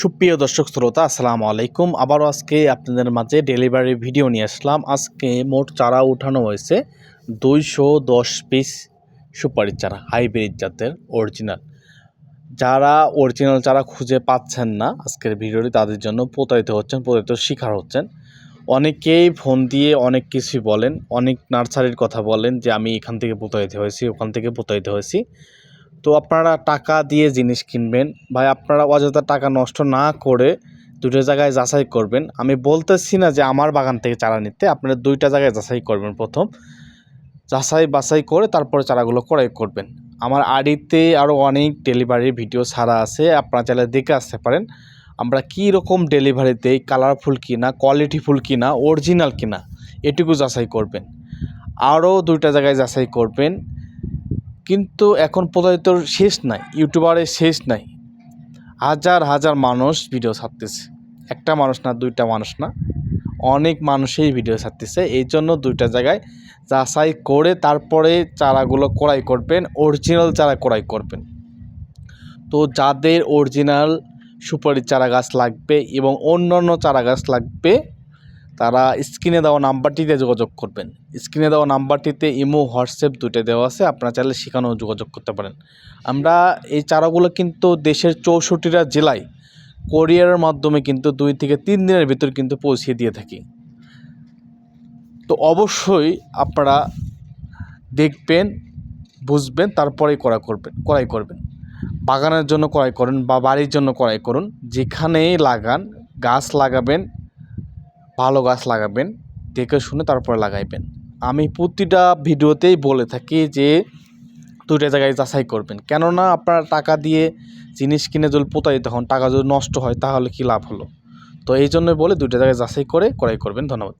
সুপ্রিয় দর্শক শ্রোতা, আসসালামু আলাইকুম। আবারও আজকে আপনাদের মাঝে ডেলিভারি ভিডিও নিয়ে আসলাম। আজকে মোট চারা উঠানো হয়েছে দুইশো দশ পিস সুপারির চারা হাইব্রিড জাতের অরিজিনাল যারা অরিজিনাল চারা খুঁজে পাচ্ছেন না আজকের ভিডিওটি তাদের জন্য প্রতারিত হচ্ছেন, প্রতারিত শিকার হচ্ছেন। অনেকেই ফোন দিয়ে অনেক কিছুই বলেন, অনেক নার্সারির কথা বলেন যে, আমি এখান থেকে প্রতারিত হয়েছি, ওখান থেকে প্রতারিত হয়েছি। তো আপনারা টাকা দিয়ে জিনিস কিনবেন। ভাই, আপনারা অযথা টাকা নষ্ট না করে দুটো জায়গায় যাচাই করবেন। আমি বলতেছি না যে আমার বাগান থেকে চারা নিতে, আপনারা দুইটা জায়গায় যাচাই করবেন প্রথম। যাচাই বাছাই করে তারপরে চারাগুলো ক্রয় করবেন। আমার আড়িতে আরও অনেক ডেলিভারি ভিডিও ছাড়া আছে, আপনারা চাইলে দেখে আসতে পারেন। আমরা কী রকম ডেলিভারি দেই, কালারফুল কিনা, কোয়ালিটিফুল কিনা, অরিজিনাল কিনা, এটুকু যাচাই করবেন। আরও দুইটা জায়গায় যাচাই করবেন। কিন্তু এখন প্রতারিত শেষ নাই ইউটিউবারের শেষ নাই। হাজার হাজার মানুষ ভিডিও ছাড়তেছে। একটা মানুষ না, দুইটা মানুষ না, অনেক মানুষই ভিডিও ছাড়তেছে। এই জন্য দুইটা জায়গায় যাচাই করে তারপরে চারাগুলো ক্রয় করবেন অরিজিনাল চারা ক্রয় করবেন। তো যাদের অরিজিনাল সুপারি চারা গাছ লাগবে এবং অন্য অন্য চারা গাছ লাগবে তারা স্ক্রিনে দেওয়া নাম্বারটিতে যোগাযোগ করবেন। স্ক্রিনে দেওয়া নাম্বারটিতে ইমো, হোয়াটসঅ্যাপ দুটো দেওয়া আছে, আপনারা চাইলে সেখানেও যোগাযোগ করতে পারেন। আমরা এই চারাগুলো কিন্তু দেশের চৌষট্টিটা জেলায় কোরিয়ারের মাধ্যমে কিন্তু দুই থেকে তিন দিনের ভিতর কিন্তু পৌঁছে দিয়ে থাকি। তো অবশ্যই আপনারা দেখবেন, বুঝবেন, তারপরেই করা করবেন ক্রয় করবেন। বাগানের জন্য ক্রয় করুন বা বাড়ির জন্য ক্রয় করুন। যেখানেই লাগান, গাছ লাগাবেন ভালো গাছ লাগাবেন, দেখে শুনে তারপরে লাগাইবেন। আমি প্রতিটা ভিডিওতেই বলে থাকি যে দুইটা জায়গায় যাচাই করবেন। কেননা আপনার টাকা দিয়ে জিনিস কিনে যদি পোতাই তখন টাকা যদি নষ্ট হয়, তাহলে কী লাভ হলো? তো এই জন্যই বলে দুইটা জায়গায় যাচাই করে ক্রয় করবেন। ধন্যবাদ।